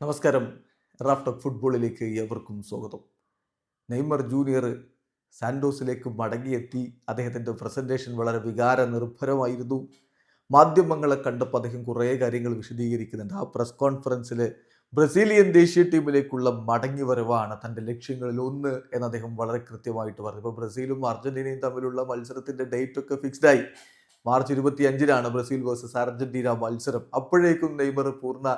നമസ്കാരം. റാഫ്റ്റർ ഫുട്ബോളിലേക്ക് ഏവർക്കും സ്വാഗതം. നെയ്മർ ജൂനിയർ സാൻഡോസിലേക്ക് മടങ്ങിയെത്തി. അദ്ദേഹത്തിന്റെ പ്രസന്റേഷൻ വളരെ വികാര നിർഭരമായിരുന്നു മാധ്യമങ്ങളെ കണ്ടപ്പോൾ അദ്ദേഹം കുറേ കാര്യങ്ങൾ വിശദീകരിക്കുന്നുണ്ട്. ആ പ്രസ് കോൺഫറൻസിൽ ബ്രസീലിയൻ ദേശീയ ടീമിലേക്കുള്ള മടങ്ങി വരവാണ് തന്റെ ലക്ഷ്യങ്ങളിൽ ഒന്ന് എന്ന് അദ്ദേഹം വളരെ കൃത്യമായിട്ട് പറഞ്ഞു. ഇപ്പോൾ ബ്രസീലും അർജന്റീനയും തമ്മിലുള്ള മത്സരത്തിന്റെ ഡേറ്റ് ഒക്കെ ഫിക്സ്ഡ് ആയി. മാർച്ച് ഇരുപത്തി അഞ്ചിനാണ് ബ്രസീൽ വേഴ്സസ് അർജന്റീന മത്സരം. അപ്പോഴേക്കും നെയ്മർ പൂർണ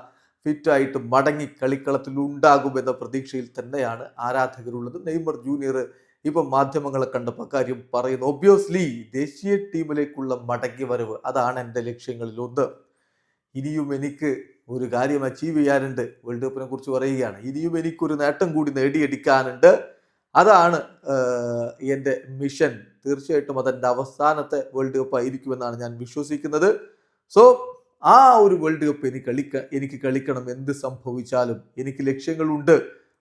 ഫിറ്റായിട്ട് മടങ്ങി കളിക്കളത്തിൽ ഉണ്ടാകുമെന്ന പ്രതീക്ഷയിൽ തന്നെയാണ് ആരാധകരുള്ളത്. നെയ്മർ ജൂനിയർ ഇപ്പം മാധ്യമങ്ങളെ കണ്ടപ്പോൾ കാര്യം പറയുന്നു. ഒബ്വിയസ്ലി ദേശീയ ടീമിലേക്കുള്ള മടങ്ങി വരവ് അതാണ് എന്റെ ലക്ഷ്യങ്ങളിൽ ഒന്ന് ഇനിയും എനിക്ക് ഒരു കാര്യം അച്ചീവ് ചെയ്യാനുണ്ട്. വേൾഡ് കപ്പിനെ കുറിച്ച് പറയുകയാണ്. ഇനിയും എനിക്കൊരു നേട്ടം കൂടി നേടിയെടുക്കാനുണ്ട്. അതാണ് എന്റെ മിഷൻ തീർച്ചയായിട്ടും അതെന്റെ അവസാനത്തെ വേൾഡ് കപ്പ് ആയിരിക്കുമെന്നാണ് ഞാൻ വിശ്വസിക്കുന്നത്. സോ ആ ഒരു വേൾഡ് കപ്പ് എനിക്ക് കളിക്ക എനിക്ക് കളിക്കണം. എന്ത് സംഭവിച്ചാലും എനിക്ക് ലക്ഷ്യങ്ങളുണ്ട്.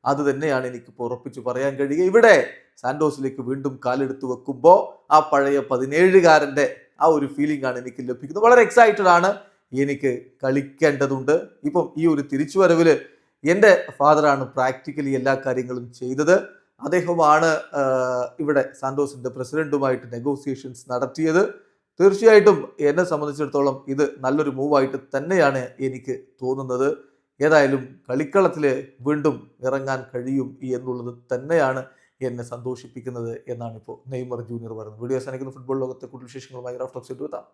അത് തന്നെയാണ് എനിക്ക് ഉറപ്പിച്ചു പറയാൻ കഴിയുക. ഇവിടെ സാന്റോസിലേക്ക് വീണ്ടും കാലെടുത്ത് വെക്കുമ്പോൾ ആ പഴയ പതിനേഴുകാരന്റെ ആ ഒരു ഫീലിംഗ് ആണ് എനിക്ക് ലഭിക്കുന്നത്. വളരെ എക്സൈറ്റഡ് ആണ് എനിക്ക് കളിക്കേണ്ടതുണ്ട്. ഇപ്പം ഈ ഒരു തിരിച്ചുവരവിൽ എന്റെ ഫാദറാണ് പ്രാക്ടിക്കലി എല്ലാ കാര്യങ്ങളും ചെയ്തത്. അദ്ദേഹമാണ് ഇവിടെ സാന്റോസിന്റെ പ്രസിഡന്റുമായിട്ട് നെഗോസിയേഷൻസ് നടത്തിയത്. തീർച്ചയായിട്ടും എന്നെ സംബന്ധിച്ചിടത്തോളം ഇത് നല്ലൊരു മൂവായിട്ട് തന്നെയാണ് എനിക്ക് തോന്നുന്നത്. ഏതായാലും കളിക്കളത്തിൽ വീണ്ടും ഇറങ്ങാൻ കഴിയും എന്നുള്ളത് തന്നെയാണ് എന്നെ സന്തോഷിപ്പിക്കുന്നത് എന്നാണ് ഇപ്പോൾ നെയ്മർ ജൂനിയർ പറയുന്നത്. വീഡിയോ സാധിക്കുന്ന ഫുട്ബോൾ ലോകത്തെ കൂടുതൽ വിശേഷങ്ങളുമായി റഫ്റ്റോക്സ് എത്താം